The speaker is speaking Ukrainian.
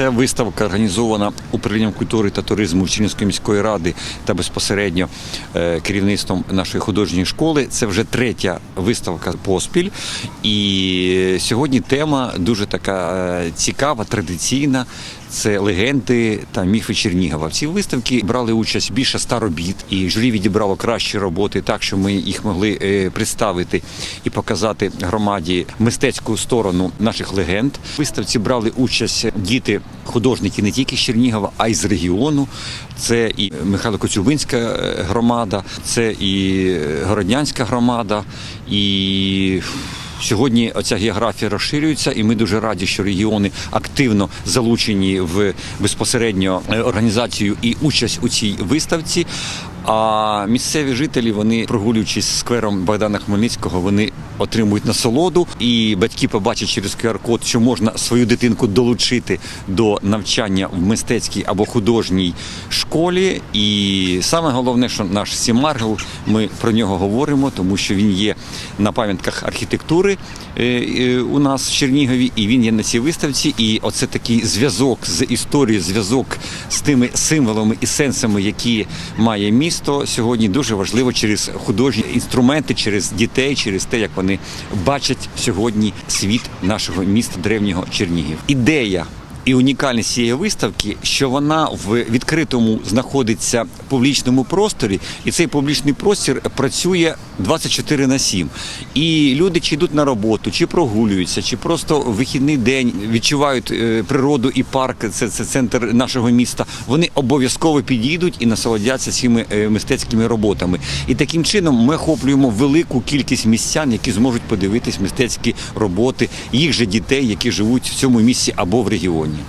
Це виставка організована управлінням культури та туризму Чернівської міської ради та безпосередньо е, керівництвом нашої художньої школи. Це вже третя виставка поспіль. І сьогодні тема дуже така е, цікава, традиційна. Це легенди та міфи Чернігова. В цій виставці брали участь більше ста робіт, і журі відібрало кращі роботи, так що ми їх могли е, представити і показати громаді мистецьку сторону наших легенд. В виставці брали участь діти, художники не тільки з Чернігова, а й з регіону. Це і Михайло Коцюбинська е, громада, це і Городнянська громада, і Сьогодні ця географія розширюється, і ми дуже раді, що регіони активно залучені в безпосередньо е, організацію і участь у цій виставці. А місцеві жителі, вони прогулюючись сквером Богдана Хмельницького, вони отримують насолоду, і батьки побачать через QR-код, що можна свою дитинку долучити до навчання в мистецькій або художній школі. І саме головне, що наш Сімаргл, ми про нього говоримо, тому що він є на пам'ятках архітектури е, е, у нас в Чернігові, і він є на цій виставці. І оце такий зв'язок з історією, зв'язок з тими символами і сенсами, які має місто сьогодні, дуже важливо через художні інструменти, через дітей, через те, як вони бачать сьогодні світ нашого міста древнього Чернігів. Ідея. І унікальність цієї виставки, що вона в відкритому знаходиться в публічному просторі, і цей публічний простір працює 24 на 7. І люди чи йдуть на роботу, чи прогулюються, чи просто в вихідний день відчувають е, природу і парк, це, це центр нашого міста. Вони обов'язково підійдуть і насолодяться цими е, мистецькими роботами. І таким чином ми охоплюємо велику кількість містян, які зможуть подивитись мистецькі роботи їх же дітей, які живуть в цьому місці або в регіоні.